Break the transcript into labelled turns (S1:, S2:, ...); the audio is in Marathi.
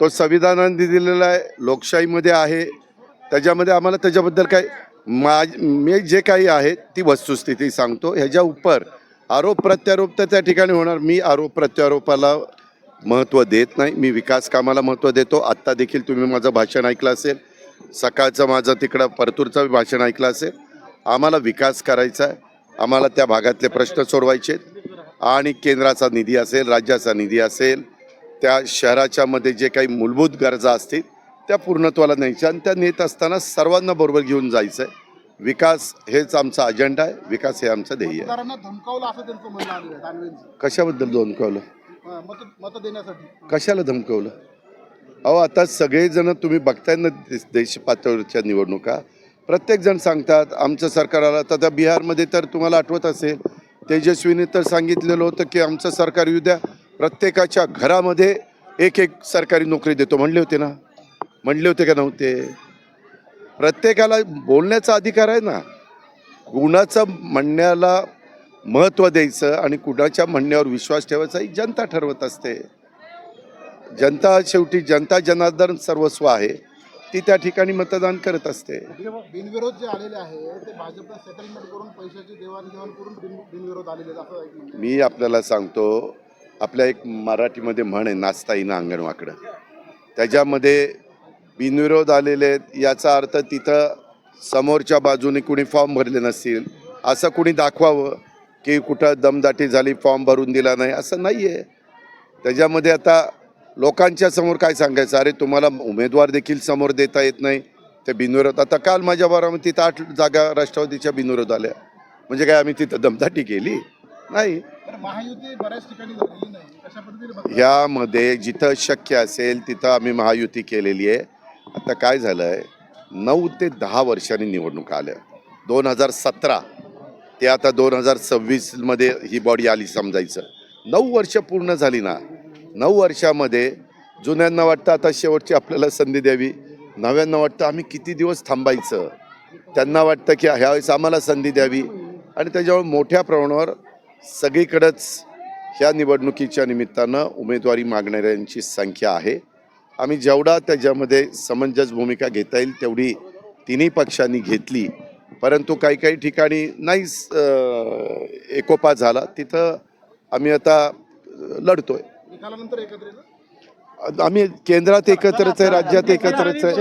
S1: तो संविधानाने दिलेला आहे लोकशाहीमध्ये आहे. त्याच्यामध्ये आम्हाला त्याच्याबद्दल काय माझ मी जे काही आहे ती वस्तुस्थिती सांगतो. ह्याच्या उपर आरोप प्रत्यारोप तर त्या ठिकाणी होणार. मी आरोप प्रत्यारोपाला महत्त्व देत नाही. मी विकास कामाला महत्त्व देतो. आत्ता देखील तुम्ही माझं भाषण ऐकलं असेल. सकाळचं माझं तिकडं परतूरचं भाषण ऐकलं असेल. आम्हाला विकास करायचा आहे. आम्हाला त्या भागातले प्रश्न सोडवायचे आहेत. आणि केंद्राचा निधी असेल राज्याचा निधी असेल त्या शहराच्या मध्ये जे काही मूलभूत गरजा असतील त्या पूर्णत्वाला न्यायच्या आणि त्या नेत असताना सर्वांना बरोबर घेऊन जायचं आहे विकास हेच आमचा अजेंडा आहे विकास हे आमचं ध्येय आहे. कशाबद्दल धमकावलं?
S2: मत देण्यासाठी.
S1: कशाला धमकावलं? अहो आता सगळेजण तुम्ही बघताय ना देश- पातळीवरच्या निवडणुका. प्रत्येकजण सांगतात आमचं सरकार आलं तर त्या बिहारमध्ये तर तुम्हाला आठवत असेल तेजस्वीने तर सांगितलेलं होतं की आमचं सरकार येऊ द्या. प्रत्येकाच्या घरामध्ये एक एक सरकारी नोकरी देतो. म्हणले होते ना? म्हणले होते का नव्हते? प्रत्येकाला बोलण्याचा अधिकार आहे ना? कुणाचं म्हणण्याला महत्त्व द्यायचं आणि कुणाच्या म्हणण्यावर विश्वास ठेवायचा ही जनता ठरवत असते. जनता शेवटी जनता जनार्दन सर्वस्व आहे. ती त्या ठिकाणी मतदान करत असते.
S2: बिनविरोध जे आलेले आहे ते सेटलमेंट करून पैशाची देवाणघेवाण करून बिन बिनविरोध आलेले.
S1: मी आपल्याला सांगतो आपल्या एक मराठीमध्ये म्हण आहे नाचता येईना अंगणवाकडं त्याच्यामध्ये बिनविरोध आलेले आहेत याचा अर्थ तिथं समोरच्या बाजूने कुणी फॉर्म भरले नसतील असं कुणी दाखवावं की कुठं दमदाटी झाली फॉर्म भरून दिला नाही असं नाही आहे त्याच्यामध्ये आता लोकांच्या समोर काय सांगायचं? अरे तुम्हाला उमेदवार देखील समोर देता येत नाही ते बिनविरोध. आता काल माझ्या बारामतीत आठ जागा राष्ट्रवादीच्या बिनविरोध आल्या. म्हणजे काय आम्ही तिथं दमदाटी केली? नाही.
S2: यामध्ये
S1: ह्यामध्ये जिथं शक्य असेल तिथं आम्ही महायुती केलेली आहे. आता काय झालं आहे नऊ ते दहा वर्षांनी निवडणूक आल्या. दोन हजार सतरा ते आता दोन हजार सव्वीसमध्ये ही बॉडी आली समजायचं. नऊ वर्ष पूर्ण झाली ना. नऊ वर्षामध्ये जुन्यांना वाटतं आता शेवटची आपल्याला संधी द्यावी. नव्यांना वाटतं आम्ही किती दिवस थांबायचं. त्यांना वाटतं की ह्यावेळेस आम्हाला संधी द्यावी. आणि त्याच्यामुळे मोठ्या प्रमाणावर सगळीकडंच ह्या निवडणुकीच्या निमित्तानं उमेदवारी मागणाऱ्यांची संख्या आहे. आम्ही जेवढा त्याच्यामध्ये समंजस भूमिका घेता येईल तेवढी तिन्ही पक्षांनी घेतली. परंतु काही काही ठिकाणी नाहीच अं, एकोपा झाला. तिथं आम्ही आता लढतोय? आम्ही केंद्रात एकत्रच आहे राज्यात एकत्रच आहे.